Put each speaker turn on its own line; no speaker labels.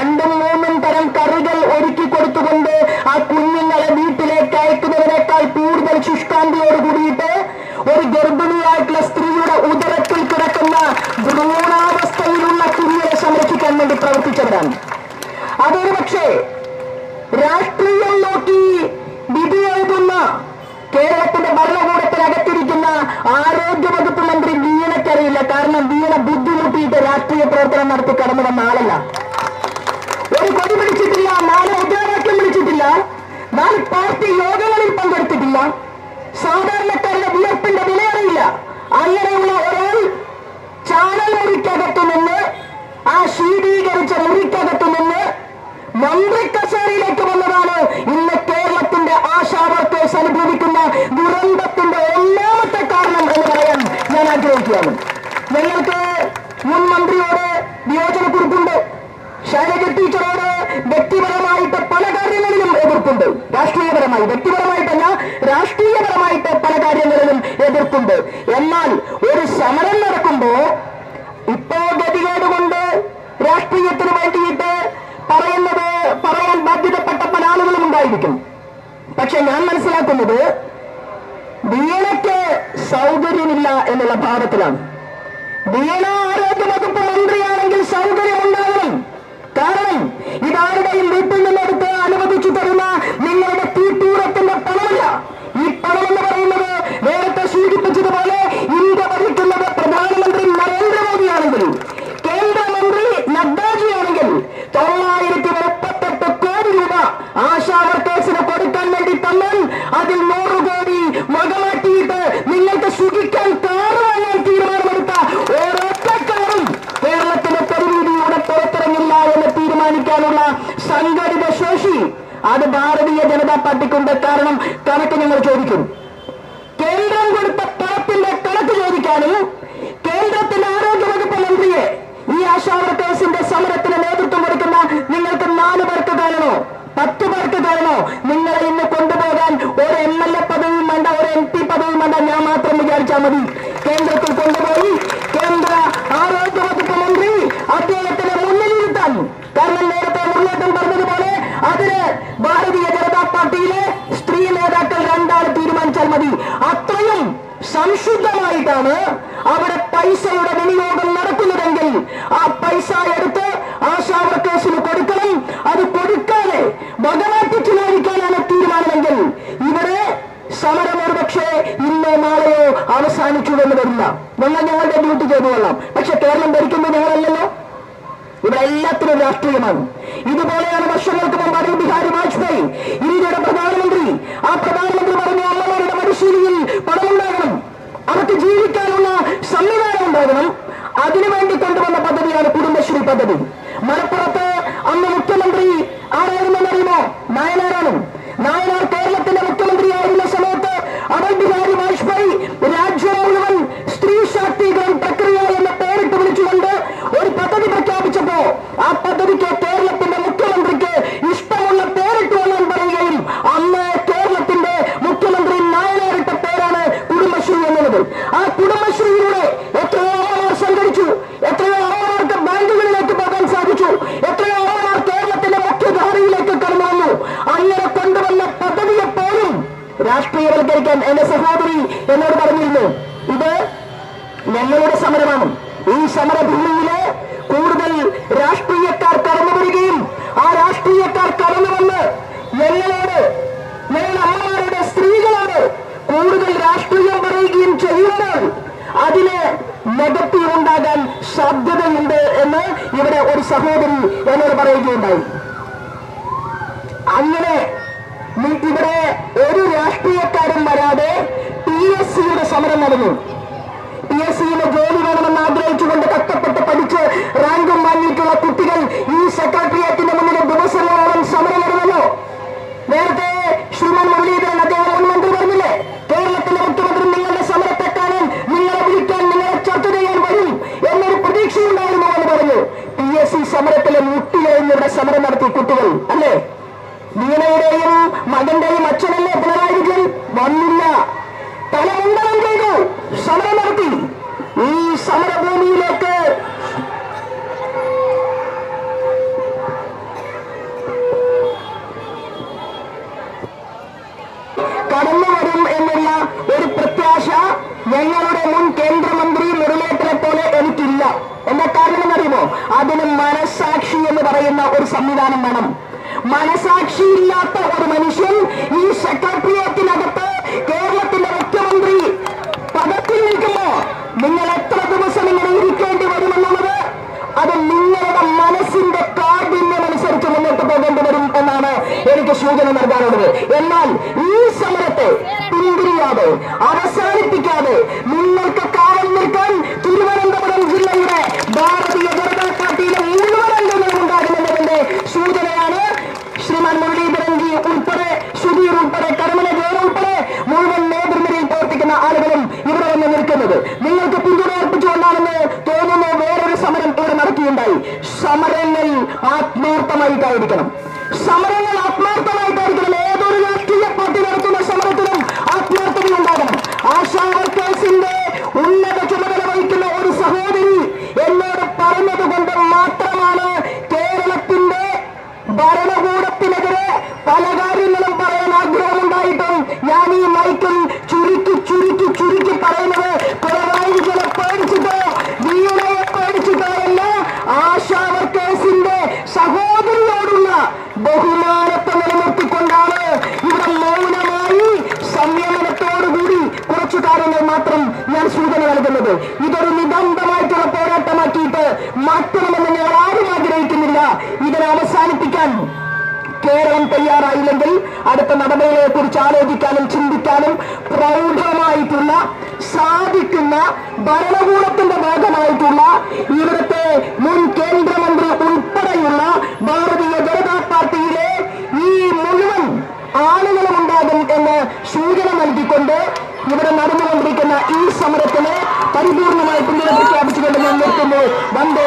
രണ്ടും മൂന്നും തരം കറികൾ ഒരുക്കി കൊടുത്തുകൊണ്ട് ആ കുഞ്ഞുങ്ങളെ വീട്ടിലേക്ക് അയക്കുന്നതിനേക്കാൾ കൂടുതൽ ശുഷ്കാന്തിയോട് കൂടിയിട്ട് ഒരു ഗർഭിണിയായിട്ടുള്ള സ്ത്രീയുടെ ഉദരത്തിൽ കിടക്കുന്ന ഭ്രൂണാവസ്ഥയിലുള്ള കുഞ്ഞിനെ സംരക്ഷിക്കാൻ വേണ്ടി പ്രവർത്തിച്ചവരാണ്. അതൊരു പക്ഷേ രാഷ്ട്രീയം നോക്കി വിധി എഴുതുന്ന കേരളത്തിന്റെ ഭരണകൂടത്തിൽ അകത്തിരിക്കുന്ന ആരോഗ്യ ആരോഗ്യവകുപ്പ് മന്ത്രി വീണക്കറിയില്ല കാരണം വീണ ബുദ്ധിമുട്ടിയിട്ട് രാഷ്ട്രീയ പ്രവർത്തനം നടത്തി കടന്നു വന്ന ആളല്ല. സാധാരണക്കാരുടെ വിയർപ്പിന്റെ വിലയറിയില്ല. അങ്ങനെയുള്ള ഒരാൾ ചാനൽ മുറിക്കകത്തു നിന്ന് ആ ശീതീകരിച്ച മുറിക്കകത്തു നിന്ന് മന്ത്രി കസേരയിലേക്ക് വന്നതാണ് ഇന്ന് കേരളത്തിന്റെ ആശാ വർക്കേഴ്സ് അനുഭവിക്കുന്ന ദുരന്തത്തിന്റെ ഒന്നാമത്തെ കാരണം എന്ന് പറയാൻ ഞാൻ ആഗ്രഹിക്കുകയാണ്. ഞങ്ങൾക്ക് മുൻ മന്ത്രിയോട് വിയോജനക്കുറിപ്പുണ്ട് ശൈലജ ടീച്ചറോട് വ്യക്തിപരമായിട്ട് പല കാര്യങ്ങളിലും എതിർപ്പുണ്ട്. രാഷ്ട്രീയപരമായി വ്യക്തിപരമായിട്ടല്ല രാഷ്ട്രീയപരമായിട്ട് പല കാര്യങ്ങളിലും എതിർപ്പുണ്ട്. എന്നാൽ ഒരു സമരം നടക്കുമ്പോ ഇപ്പോ ഗതികേട് കൊണ്ട് രാഷ്ട്രീയത്തിന് വേണ്ടിയിട്ട് പറയുന്നത് പറയാൻ ബാധ്യതപ്പെട്ട പല ആളുകളും ഉണ്ടായിരിക്കും. പക്ഷെ ഞാൻ മനസ്സിലാക്കുന്നത് വീണയ്ക്ക് സൗകര്യമില്ല എന്നുള്ള ഭാവത്തിലാണ്. വീണ ആരോഗ്യ വകുപ്പ് മന്ത്രിയാണെങ്കിൽ സൗകര്യമുണ്ടാകണം. സംഘടിത ശേഷി അത് ഭാരതീയ ജനതാ പാർട്ടിക്കുണ്ട്. കാരണം കണക്ക് നിങ്ങൾ ചോദിക്കും. കേന്ദ്രം കൊടുത്ത പണത്തിന്റെ കണക്ക് ചോദിക്കാനും കേന്ദ്രത്തിന്റെ ആരോഗ്യ വകുപ്പ് മന്ത്രിയെ ഈ ആശാ വർക്കേഴ്സിന്റെ സമരത്തിന് നേതൃത്വം കൊടുക്കുന്ന നിങ്ങൾക്ക് നാല് പേർക്ക് കാണണോ? പത്ത് പേർക്ക് കാണണോ? നിങ്ങളെ ഇന്ന് കൊണ്ടുപോകാൻ ഒരു എം എൽ എ പദവിയും വേണ്ട ഒരു എം പി പദവിയും വേണ്ട. ഞാൻ മാത്രം വിചാരിച്ചാൽ മതി. കേന്ദ്രത്തിൽ കൊണ്ടുപോയി കേന്ദ്ര ആരോഗ്യ വകുപ്പ് മന്ത്രി അദ്ദേഹത്തിന് മുന്നിലിരുത്താൻ കാരണം നേരത്തെ മുരളീധരൻ പറഞ്ഞതുപോലെ അതിന് ഭാരതീയ ജനതാ പാർട്ടിയിലെ സ്ത്രീ നേതാക്കൾ രണ്ടാൾ തീരുമാനിച്ചാൽ മതി അത്രയും സംശുദ്ധമായിട്ടാണ് അവിടെ പൈസയുടെ വിനിയോഗം നടക്കുന്നതെങ്കിൽ ആ പൈസ എടുത്ത് ആശാ വർക്കേഴ്സിന് കൊടുക്കണം. അത് കൊടുക്കാതെ വകമാറ്റി ചിലവഴിക്കാനാണ് തീരുമാനമെങ്കിൽ ഇവിടെ സമരം ഒരുപക്ഷെ ഇന്നോ നാളെയോ അവസാനിച്ചു എന്ന് വരില്ല. ഞങ്ങൾ ഞങ്ങളുടെ ഡ്യൂട്ടി ചെയ്തു കൊള്ളാം. പക്ഷെ കേരളം ഭരിക്കുന്നത് ഞങ്ങളല്ലല്ലോ. ഇവിടെ എല്ലാത്തിനും രാഷ്ട്രീയമാണ്. ഇതുപോലെയാണ് വർഷങ്ങൾക്ക് മുമ്പ് അടൽ ബിഹാരി വാജ്പേയി. ഇന്ത്യയുടെ പ്രധാനമന്ത്രി. ആ പ്രധാനമന്ത്രി പറഞ്ഞു അമ്മമാരുടെ പരിശീലിയിൽ പണമുണ്ടാകണം അവർക്ക് ജീവിക്കാനുള്ള സംവിധാനം ഉണ്ടാകണം അതിനുവേണ്ടി കൊണ്ടുവന്ന പദ്ധതിയാണ് കുടുംബശ്രീ പദ്ധതി. എന്റെ സഹോദരി എന്നോട് പറഞ്ഞിരുന്നു ഇത് ഞങ്ങളുടെ സമരമാണ്. ഈ സമരഭൂമിയിലെ കൂടുതൽ രാഷ്ട്രീയക്കാർ കടന്നു വരികയും ആ രാഷ്ട്രീയക്കാർ കടന്നു വന്ന് ഞങ്ങളോട് ഞങ്ങളുടെ അമ്മമാരുടെ സ്ത്രീകളോട് കൂടുതൽ രാഷ്ട്രീയം പറയുകയും ചെയ്യുമ്പോൾ അതിന് നെഗറ്റീവ് ഉണ്ടാകാൻ സാധ്യതയുണ്ട് എന്ന് ഇവിടെ ഒരു സഹോദരി എന്നോട് പറയുകയുണ്ടായി. അങ്ങനെ ഇവിടെ സമരം പി എസ് സിയിലെ ജോലി വേണമെന്ന് ആഗ്രഹിച്ചുകൊണ്ട് കഷ്ടപ്പെട്ട് പഠിച്ച് റാങ്കും വാങ്ങിയിട്ടുള്ള കുട്ടികൾ ഈ സെക്രട്ടേറിയറ്റിന്റെ മുന്നിൽ ദിവസങ്ങളോളം സമരം നടന്നല്ലോ. നേരത്തെ ശ്രീമാൻ മുരളീധരൻ അദ്ദേഹം മന്ത്രി പറഞ്ഞില്ലേ? കേരളത്തിലെ മുഖ്യമന്ത്രി നിങ്ങളുടെ സമരത്തെ കാണാൻ നിങ്ങളെ വിളിക്കാൻ നിങ്ങളെ ചർച്ച ചെയ്യാൻ വരും എന്നൊരു പ്രതീക്ഷയുണ്ടായിരുന്നു എന്ന് പറഞ്ഞു. പി എസ് സി സമരത്തിലെ മുട്ടികഴിഞ്ഞിവിടെ സമരം നടത്തി കുട്ടികൾ അല്ലേ? വീണയുടെയും മകന്റെയും അച്ഛനല്ലേ പിണറായി വിജയൻ? വന്നില്ല. തലമുണ്ടനം ചെയ്തു സമരം നടത്തി. ഈ സമരഭൂമിയിലേക്ക് കടന്നു വരും എന്നുള്ള ഒരു പ്രത്യാശ ഞങ്ങളുടെ മുൻ കേന്ദ്രമന്ത്രി മുരളീധരനെ പോലെ എനിക്കില്ല. എന്താ കാരണം അറിയുമോ അതിന് മനസാക്ഷി എന്ന് പറയുന്ന ഒരു സംവിധാനം വേണം. മനസാക്ഷിയില്ലാത്ത ഒരു മനുഷ്യൻ ഈ സെക്രട്ടറിയേറ്റ് എനിക്ക് സൂചന നൽകാനുള്ളത് എന്നാൽ ഈ സമരത്തെ പിന്തിരിയാതെ അവസാനിപ്പിക്കാതെ നിങ്ങൾക്ക് കാവൽ നിൽക്കാൻ തിരുവനന്തപുരം ജില്ലയുടെ ഭാരതീയ ജനതാ പാർട്ടിയിലെ മുഴുവൻ അംഗങ്ങളും ഉണ്ടാകുമെന്നതിന്റെ സൂചനയാണ് ശ്രീമാൻ മുരളീധരൻ ജി ഉൾപ്പെടെ സുധീർ ഉൾപ്പെടെ കരമന ജയൻ ഉൾപ്പെടെ മുഴുവൻ നേതൃനിരയിൽ പ്രവർത്തിക്കുന്ന ആളുകളും ഇവിടെ വന്ന് നിൽക്കുന്നത്. നിങ്ങൾക്ക് പിന്തുണ അർപ്പിച്ചുകൊണ്ടാണെന്ന് തോന്നുന്ന വേറൊരു സമരം ഇവിടെ നടത്തിയുണ്ടായി സമരങ്ങൾ ആത്മാർത്ഥമായിട്ടായിരിക്കണം. സമരങ്ങൾ ആത്മാർത്ഥമായിട്ടായിരിക്കണം ഏതൊരു രാഷ്ട്രീയ പാർട്ടി നടത്തുന്ന സമരത്തിലും ആത്മാർത്ഥത ഉണ്ടാകണം ആശാ ഉന്നത ചുമതല വഹിക്കുന്ന ഒരു സഹോദരി എന്നോട് പറഞ്ഞത് കൊണ്ട് മാത്രമാണ് കേരളത്തിന്റെ ഭരണകൂടത്തിനെതിരെ പല കാര്യങ്ങളും പറയാൻ ആഗ്രഹമുണ്ടായിട്ടും ഞാൻ ഈ മൈക്കിൽ ചുരുക്കി ചുരുക്കി ചുരുക്കി പറയുന്നത് പിണറായികളെ പേടിച്ചിട്ടോ വീണയെ പേടിച്ചിട്ടോ അല്ല ആശാ വർക്കേഴ്സിന്റെ സഹോദരിയോടുള്ള ബഹുമാനത്തെ നിലനിർത്തിക്കൊണ്ടാണ് ഇവിടെ മൗനമായി സംയമനത്തോടുകൂടി കുറച്ചു കാര്യങ്ങൾ മാത്രം ഞാൻ സൂചന നൽകുന്നത്. ഇതൊരു നിബന്ധമായിട്ടുള്ള പോരാട്ടമാക്കിയിട്ട് മാറ്റണമെന്ന് ഞങ്ങൾ ആരും ആഗ്രഹിക്കുന്നില്ല. ഇതിനെ അവസാനിപ്പിക്കാൻ കേരളം തയ്യാറായില്ലെങ്കിൽ അടുത്ത നടപടികളെ കുറിച്ച് ആലോചിക്കാനും ചിന്തിക്കാനും പ്രൗഢമായിട്ടുള്ള സാധിക്കുന്ന ഭരണകൂടത്തിന്റെ ഭാഗമായിട്ടുള്ള ഇവിടുത്തെ മുൻ കേന്ദ്രമന്ത്രി ഉൾപ്പെടെയുള്ള ഭാരതീയ ജനതാ പാർട്ടിയിലെ ഈ മുഴുവൻ ആളുകളും ഉണ്ടാകും എന്ന് സൂചന നൽകിക്കൊണ്ട് ഇവിടെ ഈ സമരത്തിന് പരിപൂർണമായി പിന്തുണ പ്രഖ്യാപിച്ചുകൊണ്ട് ഞാൻ നിർത്തുന്നു. വന്ദേ